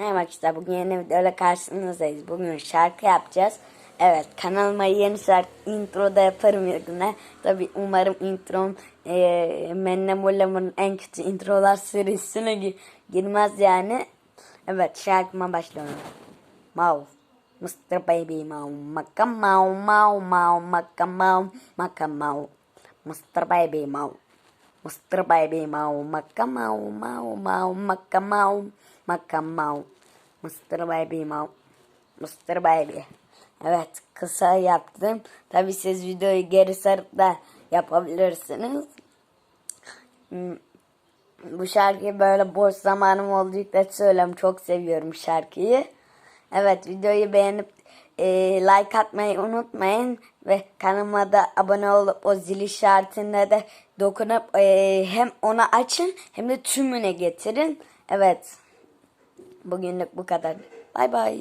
Merhaba arkadaşlar bugün yeni videoyla karşınızdayız. Bugün şarkı yapacağız. Evet kanalıma yeni şarkı intro da yaparım yakında. Tabi umarım introm e, Mennem Ulem'in en kötü introlar serisine gi- girmez yani. Evet şarkıma başlıyorum. Mau. Mr. Baby Mau. Maka Mau Mau Mau Maka Mau Maka Mau. Mr. Baby Mau. Mr. Baby Mau, Maka Mau, Mau, Mau, Maka Mau, Maka Mau. Mr. Baby Mau, Mr. Baby. Evet, kısa yaptım. Tabi siz videoyu geri sarıp da yapabilirsiniz. Bu şarkıyı böyle boş zamanım oldukça söylüyorum. Çok seviyorum şarkıyı. Evet, videoyu beğenip e, like atmayı unutmayın ve kanalıma da abone olup o zil işaretine de dokunup e, hem onu açın hem de tümüne getirin. Evet. Bugünlük bu kadar. Bay bay.